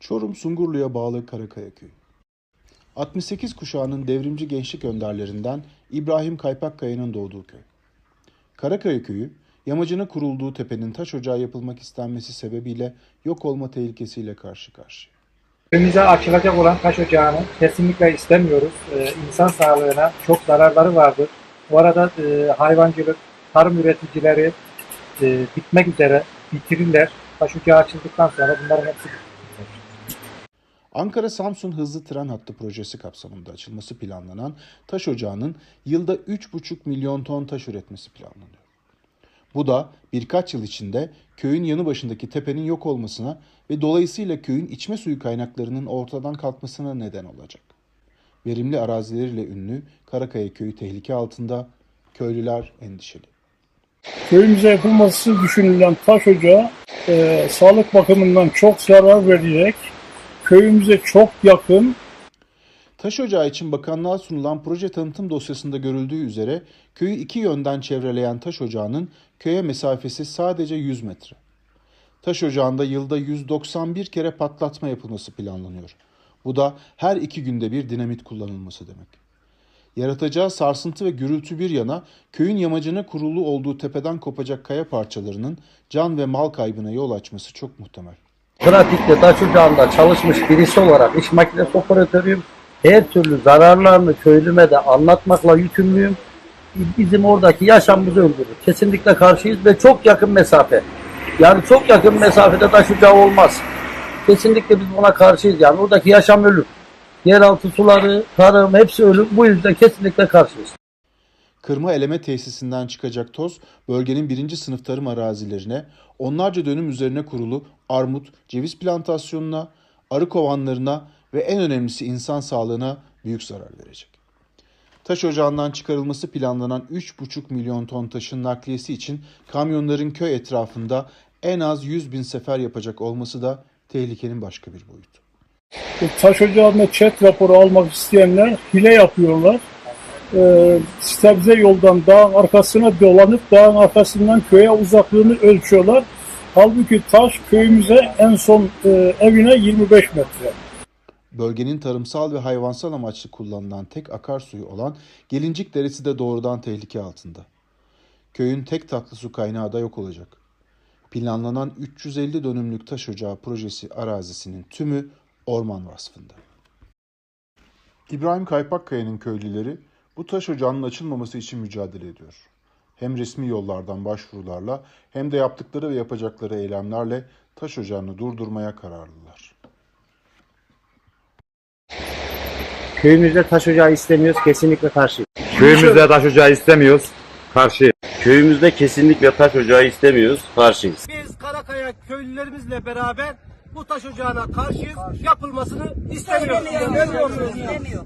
Çorum Sungurlu'ya bağlı Karakaya Köyü. 68 kuşağının devrimci gençlik önderlerinden İbrahim Kaypakkaya'nın doğduğu köy. Karakaya Köyü, yamacına kurulduğu tepenin taş ocağı yapılmak istenmesi sebebiyle yok olma tehlikesiyle karşı karşıya. Köyümüze açılacak olan taş ocağını kesinlikle istemiyoruz. Ee, insan sağlığına çok zararları vardır. Bu arada e, hayvancılık, tarım üreticileri e, bitmek üzere bitirirler. Taş ocağı açıldıktan sonra bunların hepsi Ankara-Samsun hızlı tren hattı projesi kapsamında açılması planlanan taş ocağının yılda 3,5 milyon ton taş üretmesi planlanıyor. Bu da birkaç yıl içinde köyün yanı başındaki tepenin yok olmasına ve dolayısıyla köyün içme suyu kaynaklarının ortadan kalkmasına neden olacak. Verimli arazileriyle ünlü Karakaya köyü tehlike altında, köylüler endişeli. Köyümüze yapılması düşünülen taş ocağı e, sağlık bakımından çok zarar verecek. Köyümüze çok yakın. Taş ocağı için bakanlığa sunulan proje tanıtım dosyasında görüldüğü üzere köyü iki yönden çevreleyen taş ocağının köye mesafesi sadece 100 metre. Taş ocağında yılda 191 kere patlatma yapılması planlanıyor. Bu da her iki günde bir dinamit kullanılması demek. Yaratacağı sarsıntı ve gürültü bir yana köyün yamacına kurulu olduğu tepeden kopacak kaya parçalarının can ve mal kaybına yol açması çok muhtemel. Pratikte taş ocağında çalışmış birisi olarak iş makinesi operatörüyüm. Her türlü zararlarını köylüme de anlatmakla yükümlüyüm. Bizim oradaki yaşamımızı öldürür. Kesinlikle karşıyız ve çok yakın mesafe. Yani çok yakın mesafede taş ocağı olmaz. Kesinlikle biz buna karşıyız. Yani oradaki yaşam ölür. Yeraltı suları, tarım hepsi ölür. Bu yüzden kesinlikle karşıyız. Kırma eleme tesisinden çıkacak toz bölgenin birinci sınıf tarım arazilerine, onlarca dönüm üzerine kurulu armut, ceviz plantasyonuna, arı kovanlarına ve en önemlisi insan sağlığına büyük zarar verecek. Taş ocağından çıkarılması planlanan 3,5 milyon ton taşın nakliyesi için kamyonların köy etrafında en az 100 bin sefer yapacak olması da tehlikenin başka bir boyutu. Taş ocağında çet raporu almak isteyenler hile yapıyorlar. E, sebze yoldan dağın arkasına dolanıp dağın arkasından köye uzaklığını ölçüyorlar. Halbuki taş köyümüze en son e, evine 25 metre. Bölgenin tarımsal ve hayvansal amaçlı kullanılan tek akarsuyu olan Gelincik Deresi de doğrudan tehlike altında. Köyün tek tatlı su kaynağı da yok olacak. Planlanan 350 dönümlük taş ocağı projesi arazisinin tümü orman vasfında. İbrahim Kaypakkaya'nın köylüleri bu taş ocağının açılmaması için mücadele ediyor. Hem resmi yollardan başvurularla hem de yaptıkları ve yapacakları eylemlerle taş ocağını durdurmaya kararlılar. Köyümüzde taş ocağı istemiyoruz, kesinlikle karşı. Köyümüzde taş ocağı istemiyoruz. Karşı. Köyümüzde kesinlikle taş ocağı istemiyoruz, karşıyız. Biz Karakaya köylülerimizle beraber bu taş ocağına karşıyız. Yapılmasını istemiyoruz. İstemiyor.